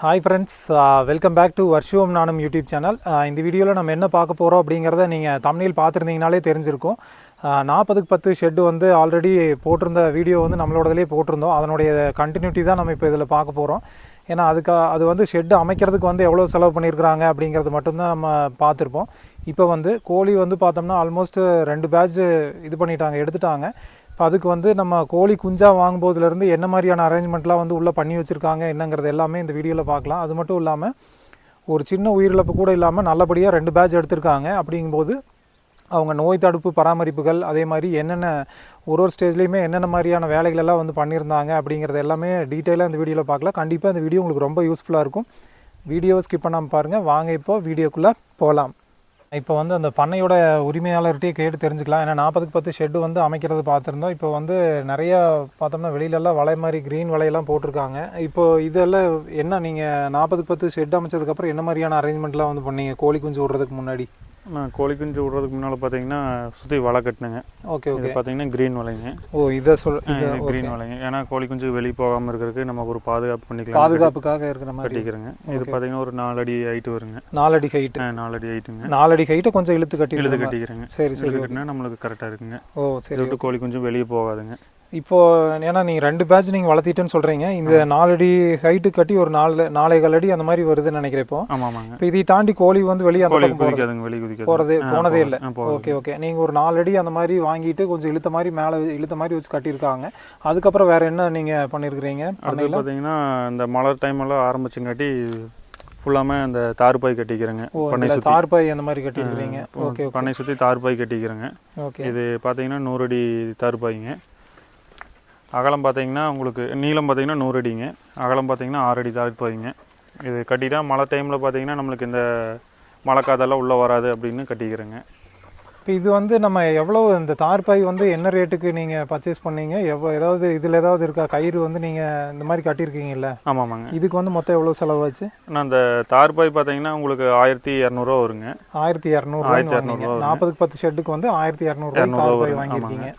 Hi friends welcome back to வர்ஷுவம் நானும் YouTube channel இந்த வீடியோவில் நம்ம என்ன பார்க்க போகிறோம் அப்படிங்கிறத நீங்கள் தமிழில் பார்த்துருந்தீங்கனாலே தெரிஞ்சிருக்கும். Uh, நாற்பதுக்கு பத்து ஷெட்டு வந்து ஆல்ரெடி போட்டிருந்த வீடியோ வந்து நம்மளோடதுலேயே போட்டிருந்தோம். அதனுடைய கண்டினியூட்டி தான் நம்ம இப்போ இதில் பார்க்க போகிறோம் ஏன்னா அதுக்கு அது வந்து ஷெட்டு அமைக்கிறதுக்கு வந்து எவ்வளோ செலவு பண்ணியிருக்கிறாங்க அப்படிங்கிறது மட்டும்தான் நம்ம பார்த்துருப்போம். இப்போ வந்து கோழி வந்து பார்த்தோம்னா ஆல்மோஸ்ட் ரெண்டு பேட்ச் இது பண்ணிட்டாங்க எடுத்துட்டாங்க. இப்போ அதுக்கு வந்து நம்ம கோழி குஞ்சா வாங்கும்போதுலேருந்து என்ன மாதிரியான அரேஞ்ச்மெண்ட்லாம் வந்து உள்ளே பண்ணி வச்சுருக்காங்க என்னங்கிறது எல்லாமே இந்த வீடியோவில் பார்க்கலாம். அது மட்டும் இல்லாமல் ஒரு சின்ன உயிரிழப்பு கூட இல்லாமல் நல்லபடியாக ரெண்டு பேட்ச் எடுத்திருக்காங்க. அப்படிங்கும்போது அவங்க நோய் தடுப்பு பராமரிப்புகள் அதே மாதிரி என்னென்ன ஒரு ஒரு ஸ்டேஜ்லேயுமே என்னென்ன மாதிரியான வேலைகள் எல்லாம் வந்து பண்ணியிருந்தாங்க அப்படிங்கிறது எல்லாமே டீட்டெயிலாக இந்த வீடியோவில் பார்க்கலாம். கண்டிப்பாக இந்த வீடியோ உங்களுக்கு ரொம்ப யூஸ்ஃபுல்லாக இருக்கும். வீடியோவை ஸ்கிப் பண்ணாமல் பாருங்கள் வாங்க இப்போ வீடியோக்குள்ளே போகலாம் இப்போ வந்து அந்த பண்ணையோட உரிமையாளர்கிட்டயே கேட்டு தெரிஞ்சுக்கலாம். ஏன்னா நாற்பதுக்கு பத்து ஷெட்டு வந்து அமைக்கிறது பார்த்துருந்தோம். இப்போ வந்து நிறைய பார்த்தோம்னா வெளியிலலாம் வலை மாதிரி க்ரீன் வலையெல்லாம் போட்டிருக்காங்க. இப்போ இதெல்லாம் என்ன நீங்கள் நாற்பதுக்கு பத்து ஷெட் அமைச்சதுக்கப்புறம் என்ன மாதிரியான அரேஞ்ச்மெண்ட்லாம் வந்து பண்ணீங்க? கோழி குஞ்சு விடுறதுக்கு முன்னாடி. நான் கோழி குஞ்சு விடுறதுக்கு முன்னால் பார்த்தீங்கன்னா சுற்றி வலை கட்டினுங்க. Okay okay. பார்த்தீங்கன்னா க்ரீன் வலைங்க. ஓ இதை சொல் க்ரீன் வலைங்க. ஏன்னா கோழி குஞ்சு வெளியே போகாமல் இருக்கிறதுக்கு நமக்கு ஒரு பாதுகாப்பு பண்ணிக்கலாம் பாதுகாப்புக்காக இருக்கிற மாதிரி. கட்டிக்கிறேங்க. இது பார்த்தீங்கன்னா ஒரு நாலு அடி ஹைட்டு வருங்க. நாலடி ஹைட்டு ஆ, நாலு அடி ஹைட்டுங்க நாலடி ஹைட்டை கொஞ்சம் இழுத்து கட்டி இழுது கட்டிக்கிறேங்க. சரி சரி கட்டினா நம்மளுக்கு கரெக்டாக இருக்குங்க. ஓ சரி விட்டு கோழி குஞ்சு வெளியே போகாதுங்க. இப்போ ஏன்னா நீங்கள் ரெண்டு பேட்ச் நீங்கள் வளர்த்திட்டேன்னு சொல்கிறீங்க இந்த நாலடி ஹைட்டு கட்டி ஒரு நாலு நாலேகால் அடி அந்த மாதிரி வருதுன்னு நினைக்கிறேன் இப்போ. இப்போ இதை தாண்டி கோழி வந்து வெளியே அந்த பக்கம் போகிறது போனதே. இல்லை. Okay okay. நீங்கள் ஒரு நாலு அடி அந்த மாதிரி வாங்கிட்டு கொஞ்சம் இழுத்த மாதிரி மேலே இழுத்த மாதிரி வச்சு கட்டியிருக்காங்க. அதுக்கப்புறம் வேற என்ன நீங்கள் பண்ணியிருக்கிறீங்க பண்ணையில்? பார்த்தீங்கன்னா இந்த மழை டைம் எல்லாம் ஆரம்பிச்சுங்காட்டி ஃபுல்லாமே அந்த தார்பாய் கட்டிக்கிறேங்க. பண்ணை சுற்றி தார்பாய் அந்த மாதிரி கட்டியிருக்கிறீங்க. Okay okay. பண்ணை சுற்றி தார்பாய் கட்டிக்கிறேங்க. ஓகே. இது பார்த்தீங்கன்னா நூறு அடி தார்பாய்ங்க அகலம் பார்த்தீங்கன்னா உங்களுக்கு நீளம் பார்த்தீங்கன்னா நூறு அடிங்க. அகலம் பார்த்தீங்கன்னா ஆறு அடி தார்பாய்ங்க இது கட்டிட்டா மழை டைமில் பார்த்தீங்கன்னா நம்மளுக்கு இந்த மழை காதெல்லாம் உள்ளே வராது அப்படின்னு கட்டிக்கிறேங்க. இப்போ இது வந்து நம்ம எவ்வளோ இந்த தார்பாய் வந்து என்ன ரேட்டுக்கு நீங்கள் பர்ச்சேஸ் பண்ணீங்க? எவ்வளோ ஏதாவது இதில் ஏதாவது இருக்கா? கயிறு வந்து நீங்கள் இந்த மாதிரி கட்டியிருக்கீங்கல்ல? ஆமாம் ஆமாங்க. இதுக்கு வந்து மொத்தம் எவ்வளோ செலவாச்சு? நான் அந்த தார்பாய் பார்த்தீங்கன்னா உங்களுக்கு ஆயிரத்தி இரநூறுவா வருங்க. ஆயிரத்தி இரநூறுவாய்னு ஆயிரத்தி இரநூறுவா நாற்பதுக்கு பத்து ஷெட்டுக்கு வந்து ஆயிரத்தி இரநூறுவா தார்பாய் வாங்கியிருக்கீங்க.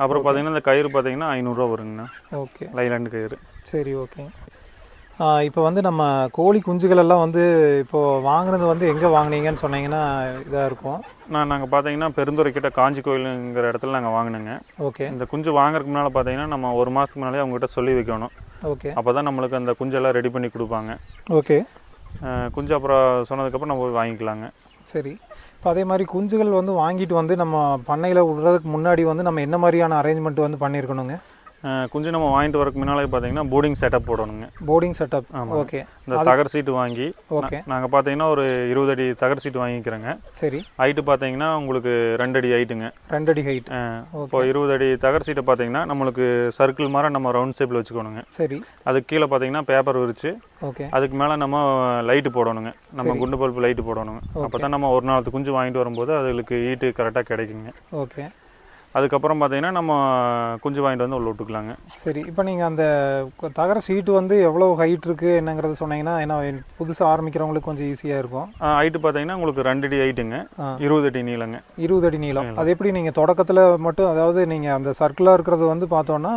அப்புறம் பார்த்தீங்கன்னா இந்த கயிறு பார்த்தீங்கன்னா ஐநூறுரூவா வருங்கண்ணா. ஓகே லைலாண்டு கயிறு. சரி ஓகே இப்போ வந்து நம்ம கோழி குஞ்சுகள் எல்லாம் வந்து இப்போது வாங்கினது வந்து எங்கே வாங்குனீங்கன்னு சொன்னீங்கன்னா இதாக இருக்கும். நான் நாங்கள் பார்த்தீங்கன்னா பெருந்துறை கிட்ட காஞ்சி கோயிலுங்கிற இடத்துல நாங்கள் வாங்கினோங்க. ஓகே இந்த குஞ்சு வாங்குறதுக்கு முன்னால் பார்த்தீங்கன்னா நம்ம ஒரு மாதத்துக்கு முன்னாலே அவங்ககிட்ட சொல்லி வைக்கணும். ஓகே அப்போ தான் நம்மளுக்கு அந்த குஞ்செல்லாம் ரெடி பண்ணி கொடுப்பாங்க. ஓகே குஞ்சு அப்புறம் சொன்னதுக்கப்புறம் நம்ம போய் வாங்கிக்கலாங்க. சரி. இப்போ அதே மாதிரி குஞ்சுகள் வந்து வாங்கிட்டு வந்து நம்ம பண்ணையில் விடுறதுக்கு முன்னாடி வந்து நம்ம என்ன மாதிரியான அரேஞ்ச்மெண்ட் வந்து பண்ணியிருக்கணுங்க? குஞ்சு நம்ம வாங்கிட்டு வரக்கு முன்னாலே பார்த்தீங்கன்னா போர்டிங் செட்டப் போடணுங்க. Boarding setup. ஓகே இந்த தகர் சீட்டு வாங்கி ஓகே நாங்கள் பார்த்தீங்கன்னா ஒரு இருபது அடி தகர் சீட்டு வாங்கிக்கிறோங்க. சரி. ஹைட்டு பார்த்தீங்கன்னா உங்களுக்கு ரெண்டு அடி ஹைட்டுங்க ரெண்டடி ஹைட் இப்போ இருபது அடி தகர் சீட்டை பார்த்தீங்கன்னா நம்மளுக்கு சர்க்கிள் மாதிரி நம்ம ரவுண்ட் ஷேப்பில் வச்சுக்கணுங்க. சரி. அதுக்கு கீழே பார்த்தீங்கன்னா பேப்பர் விரிச்சு ஓகே அதுக்கு மேலே நம்ம லைட்டு போடணுங்க. நம்ம குண்டு பல்பு லைட்டு போடணுங்க. அப்போ தான் நம்ம ஒரு நாளத்து குஞ்சு வாங்கிட்டு வரும்போது அதுகளுக்கு ஹீட்டு கரெக்டாக கிடைக்குங்க. ஓகே அதுக்கப்புறம் பார்த்தீங்கன்னா நம்ம குஞ்சு வாங்கிட்டு வந்து உள்ள விட்டுக்கலாங்க. சரி இப்போ நீங்கள் அந்த தகர சீட்டு வந்து எவ்வளோ ஹைட் இருக்குது என்னங்கிறத சொன்னீங்கன்னா ஏன்னா புதுசாக ஆரம்பிக்கிறவங்களுக்கு கொஞ்சம் ஈஸியாக இருக்கும். ஹைட்டு பார்த்தீங்கன்னா உங்களுக்கு ரெண்டு அடி ஹைட்டுங்க. இருபது அடி நீளங்க. இருபது அடி நீளம். அது எப்படி நீங்கள் தொடக்கத்தில் மட்டும் அதாவது நீங்கள் அந்த சர்க்கிளாக இருக்கிறது வந்து பார்த்தோன்னா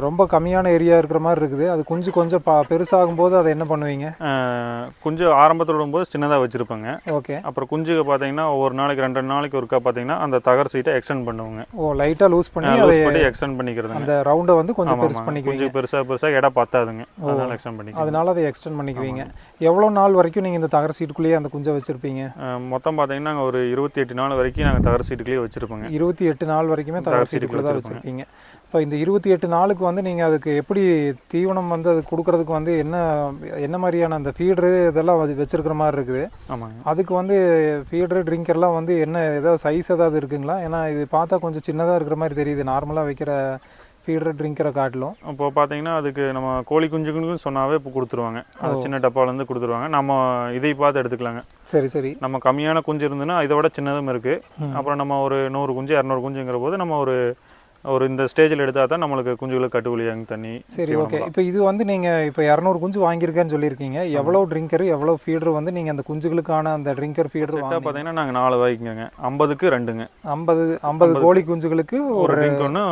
ரொம்ப கம்மியான ஏரியா இருக்கிற மாதிரி இருக்குது. அது கொஞ்சம் கொஞ்சம் பா பெருசாகும் போது அதை என்ன பண்ணுவீங்க? அஹ், குஞ்சு ஆரம்பத்தில் விடும்போது சின்னதாக வச்சுருப்பேங்க. ஓகே. அப்புறம் குஞ்சுக்கு பார்த்தீங்கன்னா ஒரு நாளைக்கு ரெண்டு நாளைக்கு ஒருக்கா பார்த்தீங்கன்னா அந்த தகர் சீட்டை எக்ஸ்டெண்ட் பண்ணுவோங்க. ஓ லைட்டாக லூஸ் பண்ணி அதை லூஸ் பண்ணி எக்ஸ்டெண்ட் பண்ணிக்கிறதுங்க. அந்த ரவுண்டை வந்து கொஞ்சம் பெருசு பண்ணிக்குவீங்க. குஞ்சு பெருசாக பெருசாக இடம் பத்தாதுங்க. அதனால எக்ஸ்டெண்ட் பண்ணிக்கலாம் அதனால அதை எக்ஸ்டெண்ட் பண்ணிக்குவீங்க. எவ்வளோ நாள் வரைக்கும் நீங்கள் இந்த தகர சீட்டுக்குள்ளேயே அந்த குஞ்சை வச்சுருப்பீங்க? மொத்தம் பார்த்தீங்கன்னா நாங்கள் ஒரு இருபத்தி எட்டு நாள் வரைக்கும் நாங்கள் தகர் சீட்டுக்குள்ளேயே வச்சுருப்போங்க. இருபத்தி எட்டு நாள் வரைக்குமே தகர சீட்டுக்குள்ள தான் வச்சுருப்பீங்க. இப்போ இந்த இருபத்தி எட்டு நாளுக்கு வந்து நீங்கள் அதுக்கு எப்படி தீவனம் வந்து அது கொடுக்கறதுக்கு வந்து என்ன என்ன மாதிரியான அந்த ஃபீடரு இதெல்லாம் அது வச்சிருக்கிற மாதிரி இருக்குது? ஆமாங்க. அதுக்கு வந்து ஃபீடரு ட்ரிங்கர்லாம் வந்து என்ன ஏதாவது சைஸ் ஏதாவது இருக்குங்களா? ஏன்னா இது பார்த்தா கொஞ்சம் சின்னதாக இருக்கிற மாதிரி தெரியுது. நார்மலாக வைக்கிற ஃபீடரு ட்ரிங்கரை காட்டிலும். இப்போ பார்த்தீங்கன்னா அதுக்கு நம்ம கோழி குஞ்சுக்குன்னு சொன்னாவே இப்போ கொடுத்துருவாங்க. அது சின்ன டப்பாலேருந்து கொடுத்துருவாங்க. நம்ம இதை பார்த்து எடுத்துக்கலாங்க. சரி சரி. நம்ம கம்மியான குஞ்சு இருந்ததுன்னா இதை விட சின்னதும் இருக்குது அப்புறம் நம்ம ஒரு நூறு குஞ்சு இரநூறு குஞ்சுங்கிற போது நம்ம ஒரு ஒரு இந்த ஸ்டேஜில் எடுத்தால் தான் நம்மளுக்கு குஞ்சுகளுக்கு கட்டுக்குழியாங்க தண்ணி சரி ஓகே. இப்போ இது வந்து நீங்கள் இப்போ இரநூறு குஞ்சு வாங்கியிருக்கேன்னு சொல்லியிருக்கீங்க. எவ்வளோ ட்ரிங்கர் எவ்வளோ ஃபீடர் வந்து நீங்கள் அந்த குஞ்சுகளுக்கான அந்த ட்ரிங்கர் ஃபீடர் பார்த்தீங்கன்னா நாங்கள் நாலு வாங்கிக்கோங்க. ஐம்பதுக்கு ரெண்டுங்க. ஐம்பது ஐம்பது கோழி குஞ்சுகளுக்கு ஒரு ட்ரிங்க் ஒன்று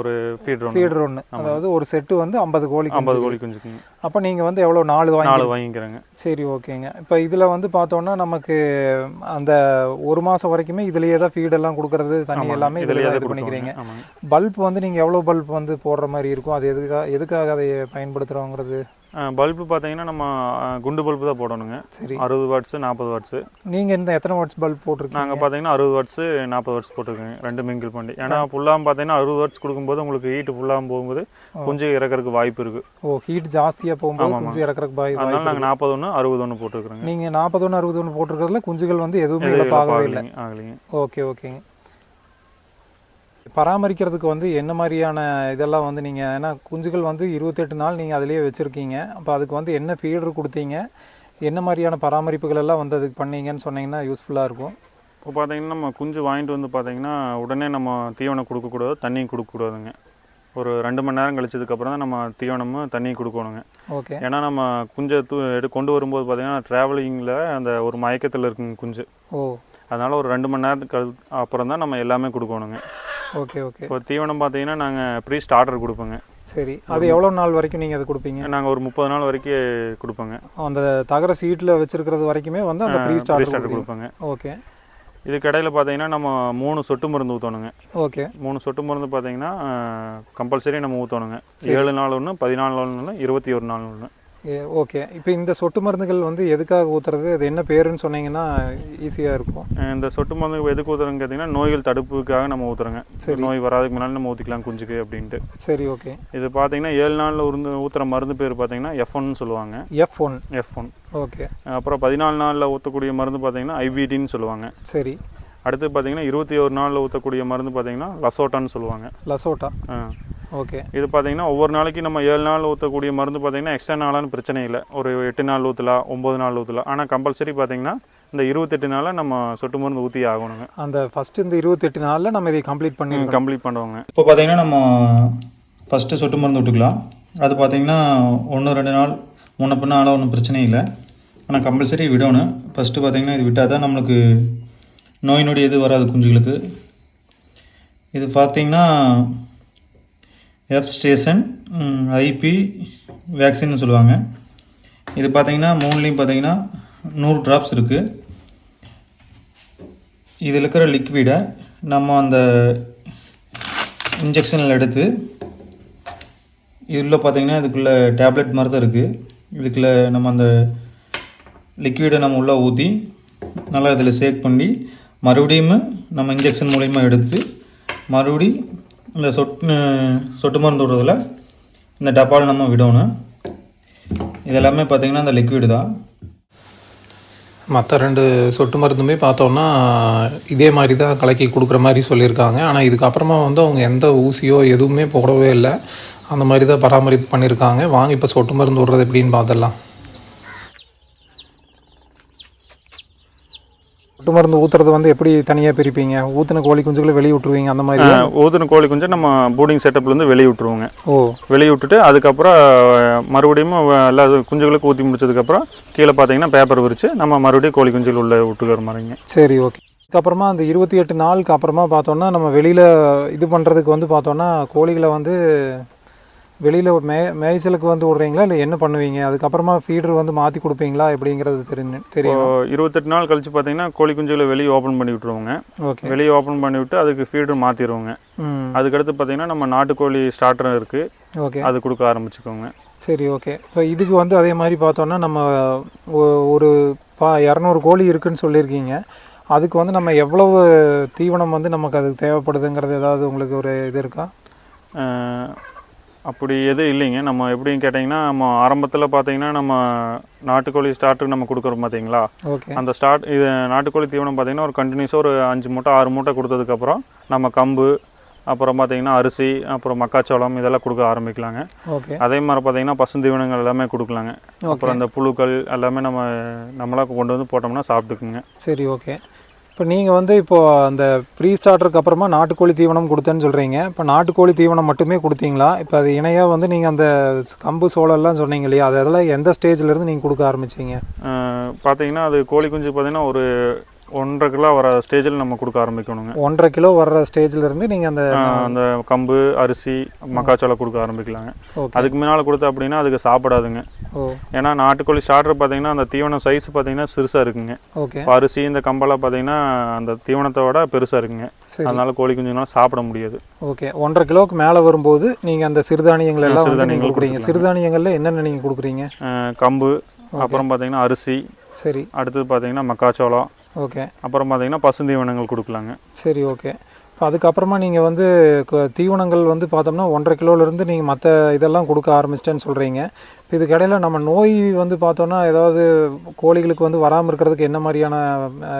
ஒரு ஃபீடர் ஃபீடர் ஒன்று அதாவது ஒரு செட்டு வந்து ஐம்பது கோழி ஐம்பது கோழி குஞ்சுக்குங்க. அப்போ நீங்கள் வந்து எவ்வளோ நாலு வாங்கி நாலு வாங்கிக்கிறேங்க. சரி ஓகேங்க. இப்போ இதில் வந்து பார்த்தோன்னா நமக்கு அந்த ஒரு மாதம் வரைக்குமே இதுலேயே தான் ஃபீடெல்லாம் கொடுக்கறது தண்ணி எல்லாமே இதில் இதுலேயே இது பண்ணிக்கிறீங்க. பல்ப் வந்து நீங்கள் எவ்வளோ பல்ப் வந்து போடுற மாதிரி இருக்கும்? அது எதுக்காக எதுக்காக அதை பயன்படுத்துகிறோங்கிறது பல்பு பார்த்தீங்கன்னா நம்ம குண்டு பல்பு தான் போடணுங்க. சரி. அறுபது வாட்ஸு நாற்பது வாட்ஸு. நீங்கள் இந்த எத்தனை வாட்ஸ் பல்ப் போட்டிருக்கீங்க? நாங்கள் பார்த்தீங்கன்னா அறுபது வாட்ஸு நாற்பது வாட்ஸ் போட்டுருக்கோங்க ரெண்டு மிங்கிள் பண்ணி. ஏன்னா ஃபுல்லாக பார்த்தீங்கன்னா அறுபது வாட்ஸ் கொடுக்கும்போது உங்களுக்கு ஹீட்டு ஃபுல்லாக போகும்போது கொஞ்சம் இறக்கறதுக்கு வாய்ப்பு இருக்குது ஓ ஹீட் ஜாஸ்தியாக போகும்போது குஞ்சு இறக்குறக்கு பாய் அதனால நாங்கள் நாற்பது ஒன்று அறுபது ஒன்று போட்டுருக்குறோங்க நீங்கள் நாற்பது ஒன்று அறுபது ஒன்று போட்டிருக்கிறதுல குஞ்சுகள் வந்து எதுவுமே இழப்பாகவே இல்லை. ஆகலைங்க. ஓகே ஓகேங்க. பராமரிக்கிறதுக்கு வந்து என்ன மாதிரியான இதெல்லாம் வந்து நீங்கள் ஏன்னா குஞ்சுகள் வந்து இருபத்தெட்டு நாள் நீங்கள் அதிலேயே வச்சுருக்கீங்க. அப்போ அதுக்கு வந்து என்ன ஃபீடர் கொடுத்தீங்க? என்ன மாதிரியான பராமரிப்புகள் எல்லாம் வந்து அதுக்கு பண்ணீங்கன்னு சொன்னீங்கன்னா யூஸ்ஃபுல்லாக இருக்கும். இப்போ பார்த்தீங்கன்னா நம்ம குஞ்சு வாங்கிட்டு வந்து பார்த்தீங்கன்னா உடனே நம்ம தீவனம் கொடுக்கக்கூடாது தண்ணியும் கொடுக்கக்கூடாதுங்க. ஒரு ரெண்டு மணி நேரம் கழிச்சதுக்கப்புறம் தான் நம்ம தீவனமும் தண்ணியும் கொடுக்கணுங்க. ஓகே. ஏன்னா நம்ம குஞ்சை தூ எடு கொண்டு வரும்போது பார்த்தீங்கன்னா ட்ராவலிங்கில் அந்த ஒரு மயக்கத்தில் இருக்குங்க குஞ்சு. ஓ. அதனால் ஒரு ரெண்டு மணி நேரத்துக்கு கழு- அப்புறம் தான் நம்ம எல்லாமே கொடுக்கணுங்க. Okay okay. இப்போ தீவனம் பார்த்தீங்கன்னா நாங்கள் ப்ரீ ஸ்டார்டர் கொடுப்போங்க. சரி. அது எவ்வளோ நாள் வரைக்கும் நீங்கள் அதை கொடுப்பீங்க? நாங்கள் ஒரு முப்பது நாள் வரைக்கும் கொடுப்போங்க. அந்த தகர சீட்டில் வச்சிருக்கிறது வரைக்குமே வந்து அந்த ப்ரீ ஸ்டார்டர் கொடுப்போங்க. ஓகே. இதுக்கு இடையில பார்த்தீங்கன்னா நம்ம மூணு சொட்டு மருந்து ஊற்றணுங்க ஓகே. மூணு சொட்டு மருந்து பார்த்தீங்கன்னா கம்பல்சரி நம்ம ஊற்றணுங்க ஏழு நாள் ஒன்று பதினாலு நாள் ஒன்று இருபத்தி ஒரு நாள் ஒன்று ஓகே. இப்போ இந்த சொட்டு மருந்துகள் வந்து எதுக்காக ஊற்றுறது அது என்ன பேருன்னு சொன்னீங்கன்னா ஈஸியாக இருக்கும். இந்த சொட்டு மருந்து எதுக்கு ஊற்றுறோன்னு கேட்டிங்கன்னா நோய்கள் தடுப்புக்காக நம்ம ஊற்றுறோங்க சரி. நோய் வராதுக்கு முன்னாடி நம்ம ஊற்றிக்கலாம் குஞ்சுக்கு அப்படின்ட்டு. சரி ஓகே. இது பார்த்தீங்கன்னா ஏழு நாளில் உருந்து ஊற்றுற மருந்து பேர் பார்த்தீங்கன்னா எஃப் சொல்லுவாங்க. F one F one okay. அப்புறம் பதினாலு நாளில் ஊற்றக்கூடிய மருந்து பார்த்தீங்கன்னா ஐபிடின்னு சொல்லுவாங்க. சரி. அடுத்து பார்த்தீங்கன்னா இருபத்தி ஒரு நாளில் ஊற்றக்கூடிய மருந்து பார்த்தீங்கன்னா லசோட்டான்னு சொல்லுவாங்க. லசோட்டா ஆ. ஓகே. இது பார்த்தீங்கன்னா ஒவ்வொரு நாளைக்கு நம்ம ஏழு நாள் ஊற்றக்கூடிய மருந்து பார்த்தீங்கன்னா எக்ஸ்ட்ரா நாளான்னு பிரச்சனை இல்லை. ஒரு எட்டு நாள் ஊற்றலாம் ஒம்பது நாள் ஊற்றலாம் ஆனால் கம்பல்சரி பார்த்தீங்கன்னா இந்த இருபத்தெட்டு நாளில் நம்ம சொட்டு மருந்து ஊற்றி ஆகணுங்க. அந்த ஃபஸ்ட்டு இந்த இருபத்தெட்டு நாளில் நம்ம இதை கம்ப்ளீட் பண்ணிருக்கோம் கம்ப்ளீட் பண்ணுவாங்க. இப்போ பார்த்தீங்கன்னா நம்ம ஃபஸ்ட்டு சொட்டு மருந்து விட்டுக்கலாம் அது பார்த்தீங்கன்னா ஒன்று ரெண்டு நாள் முன்ன பின்ன ஆளாக ஒன்றும் பிரச்சனை இல்லை. ஆனால் கம்பல்சரி விடணும். ஃபஸ்ட்டு பார்த்தீங்கன்னா இது விட்டால் தான் நம்மளுக்கு நோய் நொடி எது வராது குஞ்சுகளுக்கு. இது பார்த்தீங்கன்னா எஃப் ஸ்டேஷன் ஐபி வேக்சின்னு சொல்லுவாங்க. இது பார்த்திங்கன்னா மூணுலேயும் பார்த்தீங்கன்னா நூறு ட்ராப்ஸ் இருக்குது இதில் இருக்கிற லிக்விடை நம்ம அந்த இன்ஜெக்ஷனில் எடுத்து இதில் பார்த்தீங்கன்னா இதுக்குள்ளே டேப்லெட் மாதிரி தான் இருக்குது இதுக்குள்ளே நம்ம அந்த லிக்விடை நம்ம உள்ளே ஊற்றி நல்லா இதில் சேக் பண்ணி மறுபடியும் நம்ம இன்ஜெக்ஷன் மூலிமா எடுத்து மறுபடி இந்த சொட்டு சொட்டு மருந்து விடுறதுல இந்த டப்பாவில் நம்ம விடணும். இதெல்லாமே பார்த்திங்கன்னா இந்த லிக்விடு தான். மற்ற ரெண்டு சொட்டு மருந்துமே பார்த்தோன்னா இதே மாதிரி தான் கலக்கி கொடுக்குற மாதிரி சொல்லியிருக்காங்க. ஆனால் இதுக்கப்புறமா வந்து அவங்க எந்த ஊசியோ எதுவுமே போடவே இல்லை. அந்த மாதிரி தான் பராமரிப்பு பண்ணியிருக்காங்க. வாங்க இப்போ சொட்டு மருந்து விடுறது எப்படின்னு பார்த்துடலாம். சொட்டு மருந்து ஊற்றுறது வந்து எப்படி தனியாக பிரிப்பீங்க? ஊற்றின கோழி குஞ்சுகளை வெளியே விட்டுருவீங்க அந்த மாதிரி? ஊதுன கோழி குஞ்சை நம்ம போர்டிங் செட்டப்லேருந்து வெளியே விட்டுருவோங்க ஓ. வெளியே விட்டுட்டு அதுக்கப்புறம் மறுபடியும் எல்லா குஞ்சுகளுக்கும் ஊற்றி முடிச்சதுக்கப்புறம் கீழே பார்த்தீங்கன்னா பேப்பர் விரித்து நம்ம மறுபடியும் கோழி குஞ்சுகள் உள்ளே விட்டுக்கிற மாதிரிங்க. சரி ஓகே. அதுக்கப்புறமா அந்த இருபத்தி எட்டு நாளுக்கு அப்புறமா பார்த்தோன்னா நம்ம வெளியில் இது பண்ணுறதுக்கு வந்து பார்த்தோன்னா கோழிகளை வந்து வெளியில் மே மேய்ச்சலுக்கு வந்து விட்றீங்களா? இல்லை என்ன பண்ணுவீங்க? அதுக்கப்புறமா ஃபீடர் வந்து மாற்றி கொடுப்பீங்களா? எப்படிங்கிறது தெரிஞ்சு தெரியும் இருபத்தெட்டு நாள் கழிச்சு பார்த்தீங்கன்னா கோழி குஞ்சுகளை வெளியே ஓப்பன் பண்ணி விட்டுருவோங்க. ஓகே. வெளியே ஓப்பன் பண்ணி விட்டு அதுக்கு ஃபீடர் மாற்றிடுவோங்க ம். அதுக்கடுத்து பார்த்தீங்கன்னா நம்ம நாட்டுக்கோழி ஸ்டார்டர் இருக்குது ஓகே. அது கொடுக்க ஆரம்பிச்சுக்கோங்க. சரி ஓகே. இப்போ இதுக்கு வந்து அதே மாதிரி பார்த்தோன்னா நம்ம ஒரு பா இரநூறு கோழி இருக்குன்னு சொல்லியிருக்கீங்க. அதுக்கு வந்து நம்ம எவ்வளவு தீவனம் வந்து நமக்கு அதுக்கு தேவைப்படுதுங்கிறது ஏதாவது உங்களுக்கு ஒரு இது இருக்கா? அப்படி எதுவும் இல்லைங்க. நம்ம எப்படின்னு கேட்டிங்கன்னா நம்ம ஆரம்பத்தில் பார்த்தீங்கன்னா நம்ம நாட்டுக்கோழி ஸ்டார்டர் நம்ம கொடுக்குறோம் பார்த்தீங்களா ஓகே. அந்த ஸ்டார்ட் இது நாட்டுக்கோழி தீவனம் பார்த்தீங்கன்னா ஒரு கண்டினியூஸாக ஒரு அஞ்சு மூட்டை ஆறு மூட்டை கொடுத்ததுக்கப்புறம் நம்ம கம்பு அப்புறம் பார்த்தீங்கன்னா அரிசி அப்புறம் மக்காச்சோளம் இதெல்லாம் கொடுக்க ஆரம்பிக்கலாங்க. ஓகே. அதே மாதிரி பார்த்தீங்கன்னா பசுந்தீவனங்கள் எல்லாமே கொடுக்கலாங்க. அப்புறம் அந்த புழுக்கள் எல்லாமே நம்ம நம்மளாக கொண்டு வந்து போட்டோம்னா சாப்பிட்டுக்குங்க. சரி ஓகே. இப்போ நீங்கள் வந்து இப்போ அந்த ஃப்ரீ ஸ்டார்டருக்கு அப்புறமா நாட்டுக்கோழி தீவனம் கொடுத்தேன்னு சொல்கிறீங்க இப்போ நாட்டுக்கோழி தீவனம் மட்டுமே கொடுத்தீங்களா? இப்போ அது இணையாக வந்து நீங்கள் அந்த கம்பு சோளம்லாம் சொன்னீங்க இல்லையா? அது அதெல்லாம் எந்த ஸ்டேஜ்லேருந்து நீங்கள் கொடுக்க ஆரம்பிச்சீங்க? பார்த்தீங்கன்னா அது கோழி குஞ்சு பார்த்தீங்கன்னா ஒரு ஒன்றரை கிலோ வர ஸ்டேஜில் நம்ம கொடுக்க ஆரம்பிக்கணுங்க. ஒன்றரை கிலோ வர்ற ஸ்டேஜ்ல இருந்து நீங்கள் அந்த அந்த கம்பு அரிசி மக்காச்சோளம் கொடுக்க ஆரம்பிக்கலாங்க. அதுக்கு முன்னால் கொடுத்த அப்படின்னா அதுக்கு சாப்பிடாதுங்க. ஏன்னா நாட்டுக்கோழி ஸ்டார்டர் பார்த்தீங்கன்னா அந்த தீவனம் சைஸ் பார்த்தீங்கன்னா சிறுசாக இருக்குங்க. அரிசி இந்த கம்பெல்லாம் பார்த்தீங்கன்னா அந்த தீவனத்தை விட பெருசாக இருக்குங்க. அதனால கோழி குஞ்சுனால சாப்பிட முடியாது. ஓகே. ஒன்றரை கிலோவுக்கு மேலே வரும்போது நீங்கள் அந்த சிறுதானியங்கள் எல்லாம் சிறுதானியங்கள் கொடுக்குறீங்க. சிறுதானியங்களில் என்னென்ன நீங்கள் கொடுக்குறீங்க? கம்பு அப்புறம் பார்த்தீங்கன்னா அரிசி சரி. அடுத்தது பார்த்தீங்கன்னா மக்காச்சோளம் ஓகே. அப்புறம் பார்த்தீங்கன்னா பசுந்தீவனங்கள் கொடுக்கலாங்க. சரி ஓகே. இப்போ அதுக்கப்புறமா நீங்கள் வந்து தீவனங்கள் வந்து பார்த்தோம்னா ஒன்றரை கிலோலேருந்து நீங்கள் மற்ற இதெல்லாம் கொடுக்க ஆரம்பிச்சிட்டேன்னு சொல்கிறீங்க இப்போ இதுக்கடையில் நம்ம நோய் வந்து பார்த்தோன்னா ஏதாவது கோழிகளுக்கு வந்து வராமல் இருக்கிறதுக்கு என்ன மாதிரியான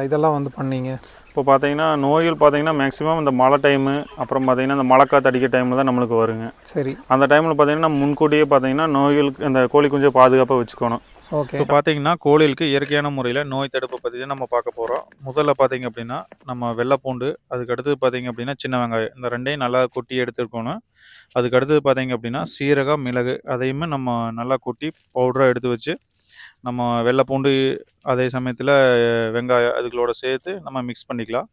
இதெல்லாம் வந்து பண்ணீங்க? இப்போ பார்த்தீங்கன்னா நோய்கள் பார்த்தீங்கன்னா மேக்ஸிமம் இந்த மழை டைமு அப்புறம் பார்த்தீங்கன்னா இந்த மழைக்காத்து அடிக்கிற டைமில் தான் நம்மளுக்கு வருங்க. சரி. அந்த டைமில் பார்த்தீங்கன்னா முன்கூட்டியே பார்த்தீங்கன்னா நோய்களுக்கு இந்த கோழி குஞ்சை பாதுகாப்பாக வச்சுக்கணும். ஓகே. இப்போ பார்த்தீங்கன்னா கோழிகளுக்கு இயற்கையான முறையில் நோய் தடுப்பை பற்றி தான் நம்ம பார்க்க போகிறோம் முதல்ல பார்த்தீங்க அப்படின்னா நம்ம வெள்ளைப்பூண்டு அதுக்கு அடுத்தது பார்த்தீங்க அப்படின்னா சின்ன வெங்காயம். இந்த ரெண்டையும் நல்லா கொட்டி எடுத்துருக்கணும் அதுக்கு அடுத்தது பார்த்தீங்க அப்படின்னா சீரகம் மிளகு அதையுமே நம்ம நல்லா கொட்டி பவுடராக எடுத்து வச்சு நம்ம வெள்ளை பூண்டு அதே சமயத்தில் வெங்காயம் அதுகளோட சேர்த்து நம்ம மிக்ஸ் பண்ணிக்கலாம்.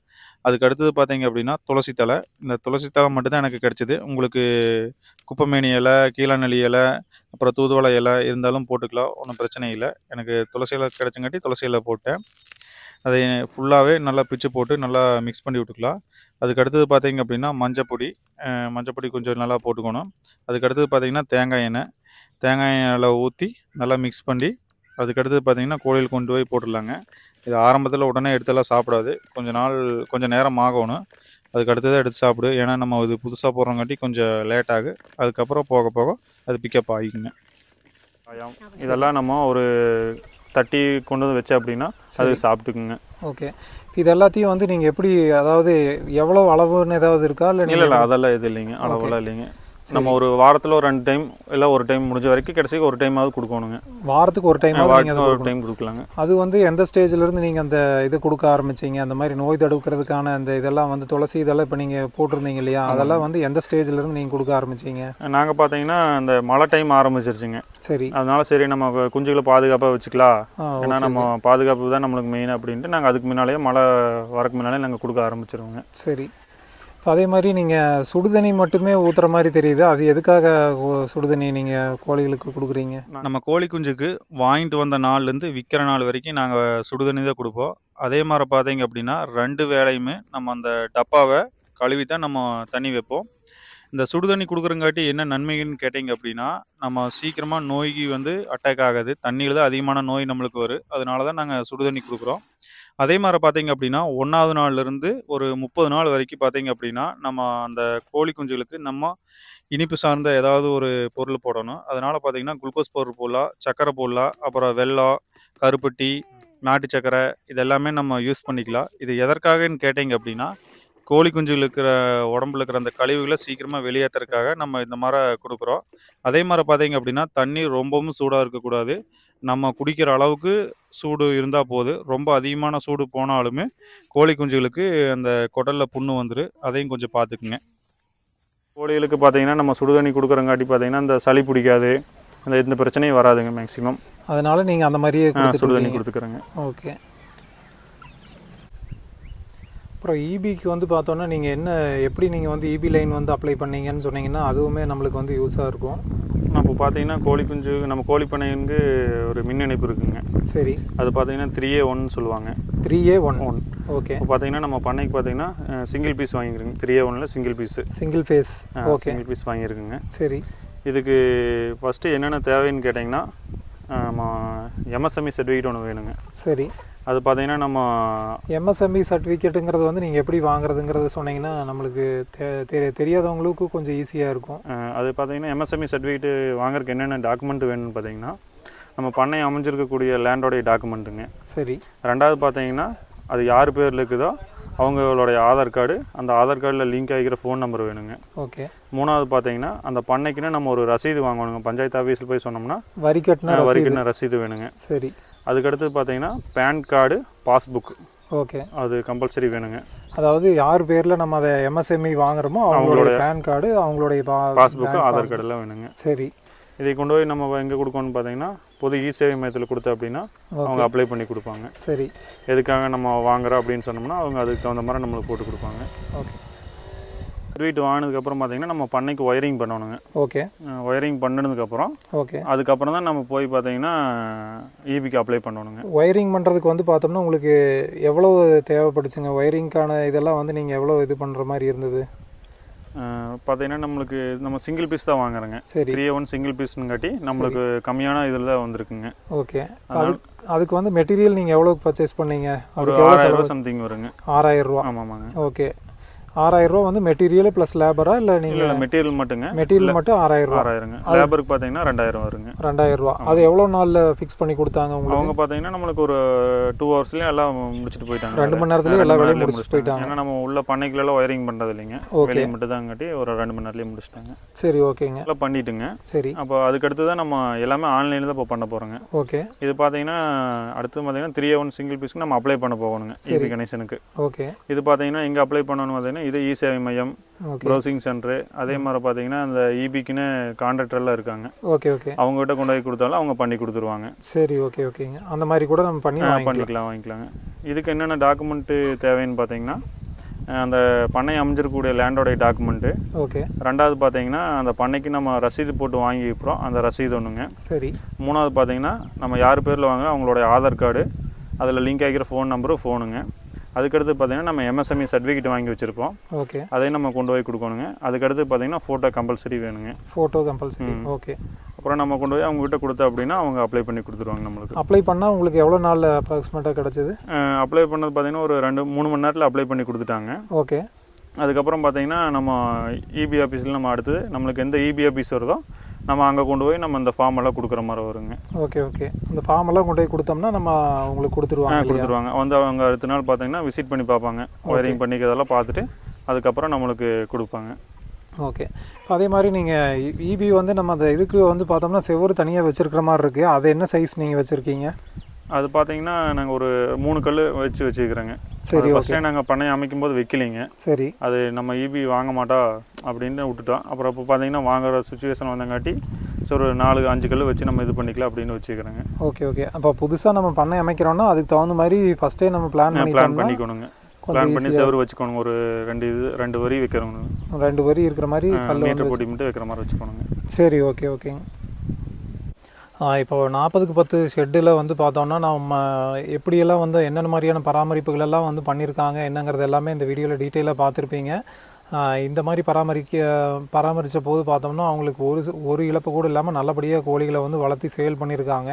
அதுக்கு அடுத்தது பார்த்தீங்க அப்படின்னா துளசி தலை இந்த துளசி தலை மட்டும்தான் எனக்கு கிடைச்சிது. உங்களுக்கு குப்பைமேனி இலை கீழாநெல்லி இலை அப்புறம் தூதுவளை இலை இருந்தாலும் போட்டுக்கலாம். ஒன்றும் பிரச்சனை இல்லை. எனக்கு துளசி இலை கிடச்சங்காட்டி துளசி இலை போட்டேன். அதை ஃபுல்லாகவே நல்லா பிச்சு போட்டு நல்லா மிக்ஸ் பண்ணி விட்டுக்கலாம். அதுக்கு அடுத்தது பார்த்தீங்க அப்படின்னா மஞ்சப்பொடி. மஞ்சப்பொடி கொஞ்சம் நல்லா போட்டுக்கணும். அதுக்கு அடுத்தது பார்த்தீங்கன்னா தேங்காய் எண்ணெய். தேங்காய் எண்ணெயில் ஊற்றி நல்லா மிக்ஸ் பண்ணி அதுக்கு அடுத்தது பார்த்தீங்கன்னா கோழியில் கொண்டு போய் போட்டுடலாங்க. இது ஆரம்பத்தில் உடனே எடுத்தெல்லாம் சாப்பிடாது. கொஞ்ச நாள் கொஞ்சம் நேரம் ஆகணும். அதுக்கு அடுத்தது எடுத்து சாப்பிடு. ஏன்னா நம்ம இது புதுசாக போடுறங்காட்டி கொஞ்சம் லேட் ஆகு. அதுக்கப்புறம் போக போக அது பிக்கப் ஆகிக்குங்க. இதெல்லாம் நம்ம ஒரு தட்டி கொண்டு வந்து வச்ச அப்படின்னா அது சாப்பிட்டுக்குங்க. ஓகே. இது எல்லாத்தையும் வந்து நீங்கள் எப்படி அதாவது எவ்வளோ அளவுன்னு ஏதாவது இருக்கா? இல்லை இல்லை இல்லை அதெல்லாம் இது இல்லைங்க. அளவெல்லாம் இல்லைங்க. நம்ம ஒரு வாரத்தில் ஒரு ரெண்டு டைம் இல்லை ஒரு டைம் முடிஞ்ச வரைக்கும் கடைசிக்கு ஒரு டைமாவது கொடுக்கணுங்க. வாரத்துக்கு ஒரு டைம் ஒரு டைம் கொடுக்கலாங்க. அது வந்து எந்த ஸ்டேஜ்ல இருந்து நீங்கள் அந்த இது கொடுக்க ஆரம்பிச்சீங்க? அந்த மாதிரி நோய் தடுக்கிறதுக்கான அந்த இதெல்லாம் வந்து துளசி இதெல்லாம் இப்போ நீங்கள் போட்டிருந்தீங்க இல்லையா? அதெல்லாம் வந்து எந்த ஸ்டேஜ்ல இருந்து நீங்கள் கொடுக்க ஆரம்பிச்சீங்க? நாங்கள் பார்த்தீங்கன்னா இந்த மழை டைம் ஆரம்பிச்சிருச்சுங்க. சரி. அதனால சரி நம்ம குஞ்சுகளை பாதுகாப்பாக வச்சுக்கலாம். ஏன்னா நம்ம பாதுகாப்பு தான் நம்மளுக்கு மெயின் அப்படின்ட்டு நாங்கள் அதுக்கு முன்னாலேயே மழை வரக்கு முன்னாலே நாங்கள் கொடுக்க ஆரம்பிச்சிருவோங்க. சரி. இப்போ அதே மாதிரி நீங்கள் சுடுதண்ணி மட்டுமே ஊற்றுற மாதிரி தெரியுது. அது எதுக்காக சுடுதண்ணி நீங்கள் கோழிகளுக்கு கொடுக்குறீங்க? நம்ம கோழி குஞ்சுக்கு வாங்கிட்டு வந்த நாள்லேருந்து விற்கிற நாள் வரைக்கும் நாங்கள் சுடுதண்ணி தான் கொடுப்போம். அதே மாதிரி பார்த்தீங்க அப்படின்னா ரெண்டு வேலையுமே நம்ம அந்த டப்பாவை கழுவி தான் நம்ம தண்ணி வைப்போம். இந்த சுடுதண்ணி கொடுக்குறங்காட்டி என்ன நன்மைன்னு கேட்டிங்க அப்படின்னா நம்ம சீக்கிரமாக நோய்க்கு வந்து அட்டாக் ஆகாது. தண்ணியில் தான் அதிகமான நோய் நம்மளுக்கு வரும். அதனால தான் நாங்கள் சுடுதண்ணி கொடுக்குறோம். அதே மாதிரி பார்த்தீங்க அப்படின்னா ஒன்றாவது நாள்லேருந்து ஒரு முப்பது நாள் வரைக்கும் பார்த்தீங்க அப்படின்னா நம்ம அந்த கோழி குஞ்சுகளுக்கு நம்ம இனிப்பு சார்ந்த ஏதாவது ஒரு பொருள் போடணும். அதனால் பார்த்தீங்கன்னா குளுக்கோஸ் பவுடர் போடலாம் சர்க்கரை போடலாம் அப்புறம் வெல்லம் கருப்பட்டி நாட்டு சர்க்கரை இது எல்லாமே நம்ம யூஸ் பண்ணிக்கலாம். இது எதற்காகன்னு கேட்டிங்க அப்படின்னா கோழி குஞ்சுகள் இருக்கிற உடம்புல இருக்கிற அந்த கழிவுகளை சீக்கிரமாக வெளியேற்றுறதுக்காக நம்ம இந்த மாதிரி கொடுக்குறோம். அதே மாதிரி பார்த்தீங்க அப்படின்னா தண்ணி ரொம்பவும் சூடாக இருக்கக்கூடாது. நம்ம குடிக்கிற அளவுக்கு சூடு இருந்தால் போதும். ரொம்ப அதிகமான சூடு போனாலுமே கோழி குஞ்சுகளுக்கு அந்த குடலில் புண்ணு வந்துடும் அதையும் கொஞ்சம் பார்த்துக்குங்க. கோழிகளுக்கு பார்த்தீங்கன்னா நம்ம சுடுதண்ணி கொடுக்குறங்காட்டி பார்த்தீங்கன்னா இந்த சளி பிடிக்காது. அந்த எந்த பிரச்சனையும் வராதுங்க மேக்ஸிமம் அதனால நீங்கள் அந்த மாதிரியே சுடுதண்ணி கொடுத்துக்கிறேங்க. ஓகே. அப்புறம் இபிக்கு வந்து பார்த்தோன்னா நீங்கள் என்ன எப்படி நீங்கள் வந்து இபி லைன் வந்து அப்ளை பண்ணீங்கன்னு சொன்னீங்கன்னா அதுவுமே நம்மளுக்கு வந்து யூஸாக இருக்கும். இப்போ பார்த்தீங்கன்னா கோழி குஞ்சு நம்ம கோழி பண்ணைக்கு ஒரு மின் இணைப்பு இருக்குங்க. சரி. அது பார்த்தீங்கன்னா த்ரீ ஏ ஒன் சொல்லுவாங்க. Three A one one okay இப்போ பார்த்தீங்கன்னா நம்ம பண்ணைக்கு பார்த்தீங்கன்னா சிங்கிள் பீஸ் வாங்கிக்கிறோங்க த்ரீ ஏ ஒன்ல single piece single phase okay single piece வாங்கியிருக்குங்க. சரி. இதுக்கு ஃபஸ்ட்டு என்னென்ன தேவைன்னு கேட்டிங்கன்னா எம்எஸ்எம்இ சர்டிஃபிகேட் ஒன்று வேணுங்க. சரி. அது பார்த்தீங்கன்னா நம்ம எம்எஸ்எம்பி சர்டிஃபிகேட்டுங்கிறது வந்து நீங்கள் எப்படி வாங்குறதுங்கிறத சொன்னீங்கன்னா நம்மளுக்கு தெ தெரி- தெரியாதவங்களுக்கு கொஞ்சம் ஈஸியாக இருக்கும். அது பார்த்தீங்கன்னா எம்எஸ்எம்இ சர்டிஃபிகேட் வாங்குறதுக்கு என்னென்ன டாக்குமெண்ட் வேணும்னு பார்த்தீங்கன்னா நம்ம பண்ணை அமைஞ்சிருக்கக்கூடிய லேண்டோடைய டாக்குமெண்ட்டுங்க சரி. ரெண்டாவது பார்த்தீங்கன்னா அது யார் பேரில் இருக்குதோ அவங்களுடைய ஆதார் கார்டு அந்த ஆதார் கார்டில் லிங்க் ஆகிக்கிற ஃபோன் நம்பர் வேணுங்க. ஓகே. மூணாவது பார்த்தீங்கன்னா அந்த பண்ணைக்குன்னு நம்ம ஒரு ரசீது வாங்கணுங்க. பஞ்சாயத்து ஆஃபீஸில் போய் சொன்னோம்னா வரி கட்டின ரசீது. வரைக்கும் ரசீது வேணுங்க. சரி. அதுக்கடுத்து பார்த்தீங்கன்னா பேன் கார்டு பாஸ்புக். ஓகே. அது கம்பல்சரி வேணுங்க. அதாவது யார் பேரில் நம்ம அதை எம்எஸ்எம்இ வாங்குறோமோ அவங்களுடைய பேன் கார்டு அவங்களுடைய பாஸ்புக்கு ஆதார் கார்டு எல்லாம் வேணுங்க. சரி. இதை கொண்டு போய் நம்ம எங்கே கொடுக்கணும்னு பார்த்தீங்கன்னா பொது இ சேவை மையத்தில் கொடுத்தோம் அப்படின்னா அவங்க அப்ளை பண்ணி கொடுப்பாங்க. சரி. எதுக்காக நம்ம வாங்குறோம் அப்படின்னு சொன்னோம்னா அவங்க அதுக்கு தகுந்த மாதிரி நம்மளுக்கு போட்டு கொடுப்பாங்க. ஓகே. வீட்டு வாங்கினதுக்கப்புறம் பார்த்தீங்கன்னா நம்ம பண்ணைக்கு ஒயரிங் பண்ணணுங்க. ஓகே. ஒயரிங் பண்ணினதுக்கப்புறம் ஓகே. அதுக்கப்புறம் தான் நம்ம போய் பார்த்தீங்கன்னா ஈபிக்கு அப்ளை பண்ணணுங்க. ஒயரிங் பண்ணுறதுக்கு வந்து பார்த்தோம்னா உங்களுக்கு எவ்வளோ தேவைப்பட்டுச்சுங்க ஒயரிங்க்கான இதெல்லாம் வந்து நீங்கள் எவ்வளோ இது பண்ணுற மாதிரி இருந்தது? பார்த்தீங்கன்னா நம்மளுக்கு நம்ம சிங்கிள் பீஸ் தான் வாங்குறோங்க. சரி. த்ரீ ஒன் சிங்கிள் பீஸ்னுங்காட்டி நம்மளுக்கு கம்மியான இதில் தான் வந்திருக்குங்க. ஓகே. அதுக்கு அதுக்கு வந்து மெட்டீரியல் நீங்கள் எவ்வளோ பர்ச்சேஸ் பண்ணீங்க? ஒரு ஆறாயிரம் ரூபாய் சம்திங் வருங்க. ஆறாயிரம் ரூபா. ஆமாம் ஆமாங்க ஓகே. ஆறாயிரம் ரூபா வந்து மெட்டீரியல் ப்ளஸ் லேபரா இல்லை நீங்கள் மெட்டீரியல் மட்டுங்க. மெட்டீரியல் மட்டும் ஆறாயிரம் ரூபா. ஆறாயிரங்க. லேபருக்கு பார்த்தீங்கன்னா ரெண்டாயிரம் வருங்க. ரெண்டாயிரம் ரூபா. அது எவ்வளோ நாளில் ஃபிக்ஸ் பண்ணி கொடுத்தாங்க உங்களுக்கு? அவங்க பார்த்தீங்கன்னா நம்மளுக்கு ஒரு டூ ஹவர்ஸ்லேயே எல்லாம் முடிச்சுட்டு போயிட்டாங்க ரெண்டு மணி நேரத்துலயே எல்லா வேலையும் முடிச்சுட்டு போயிட்டாங்க. ஏன்னா நம்ம உள்ள பண்ணைக்குள்ள ஒயரிங் பண்ணுறது இல்லைங்க. வெளியே மட்டும் தான் காட்டி ஒரு ரெண்டு மணி நேரத்துலேயே முடிச்சிட்டாங்க. சரி ஓகேங்க. எல்லாம் பண்ணிட்டுங்க. சரி. அப்போ அதுக்கடுத்து தான் நம்ம எல்லாமே ஆன்லைனில் தான் இப்போ பண்ண போகிறோங்க ஓகே. இது பார்த்தீங்கன்னா அடுத்து பார்த்தீங்கன்னா த்ரீ ஒன் சிங்கிள் பீஸ்க்கு நம்ம அப்ளை பண்ண போகணுங்க. இபி கனெக்ஷனுக்கு ஓகே. இது பார்த்தீங்கன்னா எங்கே அப்ளை பண்ணணும் பார்த்தீங்கன்னா இது இ சேவை மையம் ப்ரௌசிங் சென்டரு அதே மாதிரி பார்த்தீங்கன்னா அந்த இபிக்குன்னு கான்ட்ராக்டர்லாம் இருக்காங்க. Okay okay. அவங்ககிட்ட கொண்டு போய் கொடுத்தாலும் அவங்க பண்ணி கொடுத்துருவாங்க. சரி ஓகே ஓகேங்க. அந்த மாதிரி கூட நம்ம பண்ணி பண்ணிக்கலாம் வாங்கிக்கலாங்க. இதுக்கு என்னென்ன டாக்குமெண்ட்டு தேவைன்னு பார்த்தீங்கன்னா அந்த பண்ணை அமைஞ்சிருக்கக்கூடிய லேண்டோடைய டாக்குமெண்ட்டு ஓகே. ரெண்டாவது பார்த்தீங்கன்னா அந்த பண்ணைக்கு நம்ம ரசீது போட்டு வாங்கி அப்புறம் அந்த ரசீது ஒன்றுங்க சரி. மூணாவது பார்த்தீங்கன்னா நம்ம யார் பேரில் வாங்க அவங்களுடைய ஆதார் கார்டு. அதில் லிங்க் ஆகிக்கிற ஃபோன் நம்பரும் ஃபோனுங்க அதுக்கடுத்து பார்த்தீங்கன்னா நம்ம எம்எஸ்எம்இ சர்டிஃபிகேட் வாங்கி வச்சுருப்போம். ஓகே. அதையும் நம்ம கொண்டு போய் கொடுக்கணுங்க. அதுக்கடுத்து பார்த்தீங்கன்னா ஃபோட்டோ கம்பல்சரி வேணுங்க. Photo compulsory okay. அப்புறம் நம்ம கொண்டு போய் அவங்ககிட்ட கொடுத்தோம் அப்படின்னா அவங்க அப்ளை பண்ணி கொடுத்துருவாங்க நம்மளுக்கு. அப்ளை பண்ணால் உங்களுக்கு எவ்வளோ நாளில் அப்ராக்சிமேட்டாக கிடச்சிது? அப்ளை பண்ணது பார்த்தீங்கன்னா ஒரு ரெண்டு மூணு மணி நேரத்தில் அப்ளை பண்ணி கொடுத்துட்டாங்க. ஓகே. அதுக்கப்புறம் பார்த்தீங்கன்னா நம்ம இபி ஆஃபீஸில் நம்ம அடுத்து நம்மளுக்கு எந்த இபி ஆஃபீஸ் வருதோ நம்ம அங்கே கொண்டு போய் நம்ம இந்த ஃபார்ம் எல்லாம் கொடுக்குற மாதிரி வருங்க. Okay okay. அந்த ஃபார்ம் எல்லாம் கொண்டு போய் கொடுத்தோம்னா நம்ம உங்களுக்கு கொடுத்துருவாங்க கொடுத்துருவாங்க. வந்து அவங்க அடுத்த நாள் பார்த்தீங்கன்னா விசிட் பண்ணி பார்ப்பாங்க. ஒயரிங் பண்ணிக்கிறதெல்லாம் பார்த்துட்டு அதுக்கப்புறம் நம்மளுக்கு கொடுப்பாங்க. ஓகே. அதே மாதிரி நீங்கள் இபி வந்து நம்ம அந்த இதுக்கு வந்து பார்த்தோம்னா செவ்வறு தனியாக வச்சிருக்கிற மாதிரி இருக்குது அது என்ன சைஸ் நீங்கள் வச்சுருக்கீங்க? அது பார்த்தீங்கன்னா நாங்கள் ஒரு மூணு கல் வச்சு வச்சுக்கிறோங்க சரி ஃபஸ்ட்டே நாங்கள் பண்ணை அமைக்கும் போது வைக்கலிங்க. சரி. அது நம்ம இபி வாங்க மாட்டா. அப்படின்னு விட்டுட்டோம். அப்புறம் இப்போ பார்த்தீங்கன்னா வாங்குற சுச்சுவேஷன் வந்தங்காட்டி ஸோ ஒரு நாலு அஞ்சு கல் வச்சு நம்ம இது பண்ணிக்கலாம் அப்படின்னு வச்சுக்கிறேங்க. Okay okay. அப்போ புதுசாக நம்ம பண்ணை அமைக்கிறோம்னா அதுக்கு தகுந்த மாதிரி ஃபஸ்ட்டே நம்ம பிளான் பிளான் பண்ணிக்கணுங்க. பிளான் பண்ணி செவரு வச்சுக்கோங்க ஒரு ரெண்டு இது ரெண்டு வரி வைக்கிறவங்க ரெண்டு வரி இருக்கிற மாதிரி கல் மீட்டர் போட்டி மட்டும் வைக்கிற மாதிரி வச்சுக்கணுங்க. சரி ஓகே ஓகேங்க இப்போ நாற்பதுக்கு பத்து ஷெட்டில் வந்து பார்த்தோம்னா நம்ம எப்படியெல்லாம் வந்து என்னென்ன மாதிரியான பராமரிப்புகள் எல்லாம் வந்து பண்ணியிருக்காங்க என்னங்கிறது எல்லாமே இந்த வீடியோவில் டீட்டெயிலாக பார்த்துருப்பீங்க. இந்த மாதிரி பராமரிக்க பராமரித்த போது பார்த்தோம்னா அவங்களுக்கு ஒரு ஒரு இழப்பு கூட இல்லாமல் நல்லபடியாக கோழிகளை வந்து வளர்த்தி சேல் பண்ணியிருக்காங்க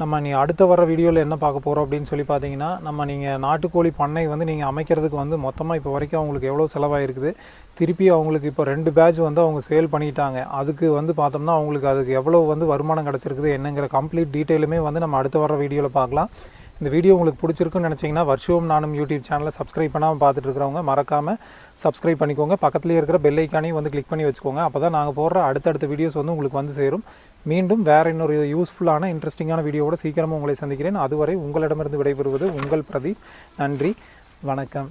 நம்ம நீ அடுத்த வர வீடியோவில் என்ன பார்க்க போகிறோம் அப்படின்னு சொல்லி பார்த்தீங்கன்னா நம்ம நீங்கள் நாட்டுக்கோழி பண்ணை வந்து நீங்கள் அமைக்கிறதுக்கு வந்து மொத்தமாக இப்போ வரைக்கும் அவங்களுக்கு எவ்வளோ செலவாயிருக்குது? திருப்பி அவங்களுக்கு இப்போ ரெண்டு பேட்ச் வந்து அவங்க சேல் பண்ணிட்டாங்க. அதுக்கு வந்து பார்த்தோம்னா அவங்களுக்கு அதுக்கு எவ்வளோ வந்து வருமானம் கிடச்சிருக்குது என்னங்கிற கம்ப்ளீட் டீட்டெயிலுமே வந்து நம்ம அடுத்த வர வீடியோவில் பார்க்கலாம். இந்த வீடியோ உங்களுக்கு பிடிச்சிருக்குன்னு நினச்சிங்கன்னா வருஷம் நானும் யூடியூப் சேனலை சப்ஸ்கிரைப் பண்ணாமல் பார்த்துட்டு இருக்கிறவங்க மறக்காமல் சப்ஸ்கிரைப் பண்ணிக்கோங்க. பக்கத்துலேயே இருக்கிற பெல் ஐக்கானையும் வந்து கிளிக் பண்ணி வச்சுக்கோங்க. அப்போ தான் நாங்கள் போடுற அடுத்தடுத்த வீடியோஸ் வந்து உங்களுக்கு வந்து சேரும். மீண்டும் வேறு இன்னொரு யூஸ்ஃபுல்லான இன்ட்ரெஸ்டிங்கான வீடியோவோட சீக்கிரமாக உங்களை சந்திக்கிறேன். அதுவரை உங்களிடமிருந்து விடைபெறுவது உங்கள் பிரதீப். நன்றி. வணக்கம்.